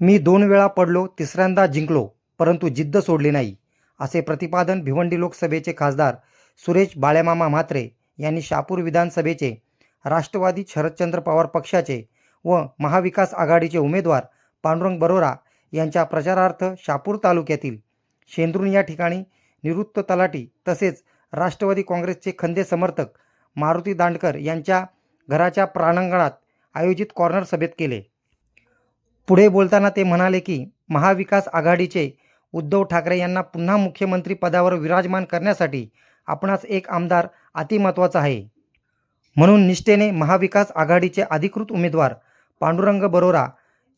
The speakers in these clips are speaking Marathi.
मी दोन वेळा पडलो तिसऱ्यांदा जिंकलो परंतु जिद्द सोडली नाही असे प्रतिपादन भिवंडी लोकसभेचे खासदार सुरेश बाळेमामा म्हात्रे यांनी शापूर विधानसभेचे राष्ट्रवादी शरदचंद्र पवार पक्षाचे व महाविकास आघाडीचे उमेदवार पांडुरंग बरोरा यांच्या प्रचारार्थ शापूर तालुक्यातील शेंद्रुन या ठिकाणी निवृत्त तलाठी तसेच राष्ट्रवादी काँग्रेसचे खंदे समर्थक मारुती दांडकर यांच्या घराच्या प्रांगणात आयोजित कॉर्नर सभेत केले. पुढे बोलताना ते म्हणाले की महाविकास आघाडीचे उद्धव ठाकरे यांना पुन्हा मुख्यमंत्री पदावर विराजमान करण्यासाठी आपणास एक आमदार अतिमहत्त्वाचा आहे. म्हणून निष्ठेने महाविकास आघाडीचे अधिकृत उमेदवार पांडुरंग बरोरा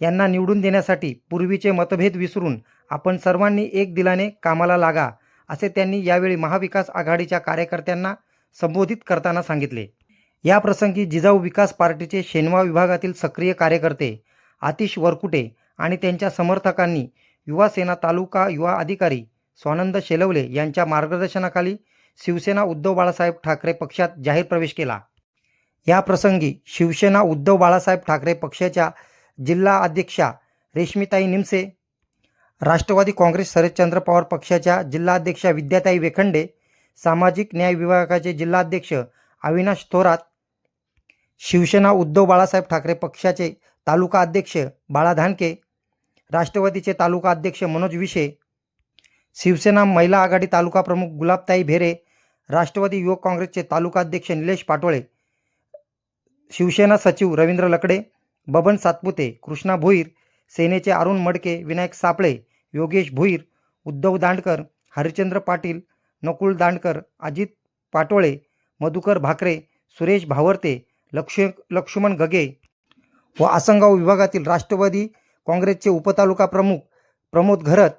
यांना निवडून देण्यासाठी पूर्वीचे मतभेद विसरून आपण सर्वांनी एक दिलाने कामाला लागा असे त्यांनी यावेळी महाविकास आघाडीच्या कार्यकर्त्यांना संबोधित करताना सांगितले. या प्रसंगी जिजाऊ विकास पार्टीचे शेनवा विभागातील सक्रिय कार्यकर्ते आतिश वरकुटे आणि त्यांच्या समर्थकांनी युवा सेना तालुका युवा अधिकारी स्वानंद शेलवले यांच्या मार्गदर्शनाखाली शिवसेना उद्धव बाळासाहेब ठाकरे पक्षात जाहीर प्रवेश केला. या प्रसंगी शिवसेना उद्धव बाळासाहेब ठाकरे पक्षाच्या जिल्हा अध्यक्षा रेश्मिताई निमसे राष्ट्रवादी काँग्रेस शरदचंद्र पवार पक्षाच्या जिल्हाध्यक्षा विद्याताई वेखंडे सामाजिक न्याय विभागाचे जिल्हाध्यक्ष अविनाश थोरात शिवसेना उद्धव बाळासाहेब ठाकरे पक्षाचे तालुका अध्यक्ष बाळा धानके राष्ट्रवादीचे तालुका अध्यक्ष मनोज विशे शिवसेना महिला आघाडी तालुका प्रमुख गुलाबताई भेरे राष्ट्रवादी युवक काँग्रेसचे तालुका अध्यक्ष निलेश पाटोळे शिवसेना सचिव रवींद्र लकडे बबन सातपुते कृष्णा भोईर सेनेचे अरुण मडके विनायक सापळे योगेश भोईर उद्धव दांडकर हरिचंद्र पाटील नकुल दांडकर अजित पाटोळे मधुकर भाकरे सुरेश भावर्ते लक्ष लक्ष्मण गगे व आसनगाव विभागातील राष्ट्रवादी काँग्रेसचे उपतालुका प्रमुख प्रमोद घरत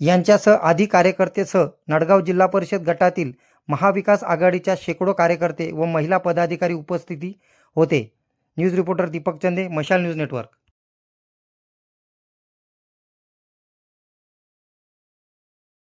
यांच्यासह आधी कार्यकर्तेसह नडगाव जिल्हा परिषद गटातील महाविकास आघाडीच्या शेकडो कार्यकर्ते व महिला पदाधिकारी उपस्थिती होते. न्यूज रिपोर्टर दीपक चंदे मशाल न्यूज नेटवर्क.